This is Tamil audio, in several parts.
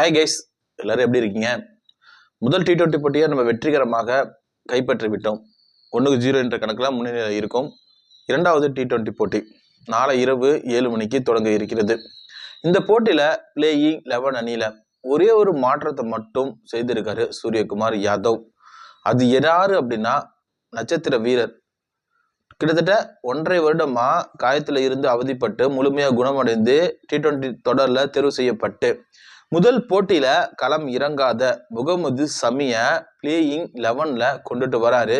ஹாய் கைஸ் எல்லோரும் எப்படி இருக்கீங்க? முதல் டி டுவெண்ட்டி போட்டியை நம்ம வெற்றிகரமாக கைப்பற்றி விட்டோம். ஒன்றுக்கு ஜீரோ என்ற கணக்கில் முன்னிலையில் இருக்கும். இரண்டாவது டி டுவெண்ட்டி போட்டி நாளை இரவு ஏழு மணிக்கு தொடங்க இருக்கிறது. இந்த போட்டியில் பிளேயிங் லெவன் அணியில் ஒரே ஒரு மாற்றத்தை மட்டும் செய்திருக்காரு சூரியகுமார் யாதவ். அது யார் அப்படின்னா நட்சத்திர வீரர். கிட்டத்தட்ட ஒன்றரை வருடமாக காயத்தில் இருந்து அவதிப்பட்டு முழுமையாக குணமடைந்து டி டுவெண்ட்டி தொடரில் தேர்வு செய்யப்பட்டு முதல் போட்டியில் களம் இறங்காத முகமது சமியை பிளேயிங் லெவனில் கொண்டுட்டு வராரு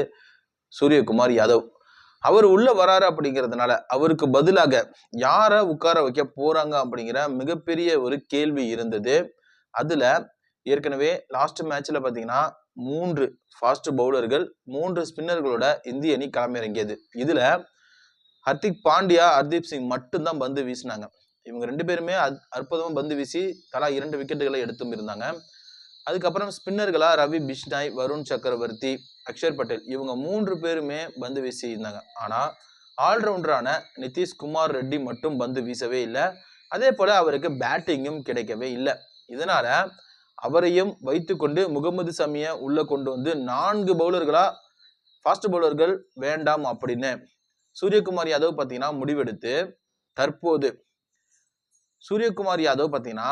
சூரியகுமார் யாதவ். அவர் உள்ளே வராரு அப்படிங்கிறதுனால அவருக்கு பதிலாக யாரை உட்கார வைக்க போகிறாங்க அப்படிங்கிற மிகப்பெரிய ஒரு கேள்வி இருந்தது. அதில் ஏற்கனவே லாஸ்ட் மேட்ச்சில் பார்த்தீங்கன்னா மூன்று ஃபாஸ்ட் பவுலர்கள் மூன்று ஸ்பின்னர்களோட இந்திய அணி களமிறங்கியது. இதில் ஹர்திக் பாண்டியா ஹர்தீப் சிங் மட்டும்தான் பந்து வீசினாங்க. இவங்க ரெண்டு பேருமே அற்புதமாக பந்து வீசி தலா இரண்டு விக்கெட்டுகளை எடுத்தும் இருந்தாங்க. அதுக்கப்புறம் ஸ்பின்னர்களாக ரவி பிஷ்னாய் வருண் சக்கரவர்த்தி அக்ஷர் பட்டேல் இவங்க மூன்று பேருமே பந்து வீசி இருந்தாங்க. ஆனால் ஆல்ரவுண்டரான நிதிஷ்குமார் ரெட்டி மட்டும் பந்து வீசவே இல்லை. அதே போல் அவருக்கு பேட்டிங்கும் கிடைக்கவே இல்லை. இதனால் அவரையும் வைத்துக்கொண்டு முகமது சமியை உள்ளே கொண்டு வந்து நான்கு பவுலர்களாக ஃபாஸ்ட் பவுலர்கள் வேண்டாம் அப்படின்னு சூரியகுமார் யாதவ் பார்த்தீங்கன்னா முடிவெடுத்து தற்போது சூரியகுமார் யாதவ் பார்த்தீங்கன்னா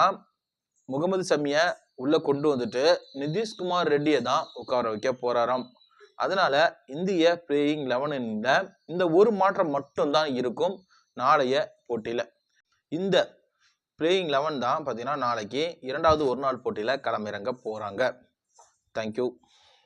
முகமது சமியை உள்ளே கொண்டு வந்துட்டு நிதிஷ்குமார் ரெட்டியை தான் உட்கார வைக்க போகிறாராம் அதனால இந்திய பிளேயிங் லெவனில் இந்த ஒரு மாற்றம் மட்டும்தான் இருக்கும் நாளைய போட்டியில். இந்த பிளேயிங் லெவன் தான் பார்த்தீங்கன்னா நாளைக்கு இரண்டாவது ஒரு நாள் போட்டியில் களமிறங்க போகிறாங்க தேங்க்யூ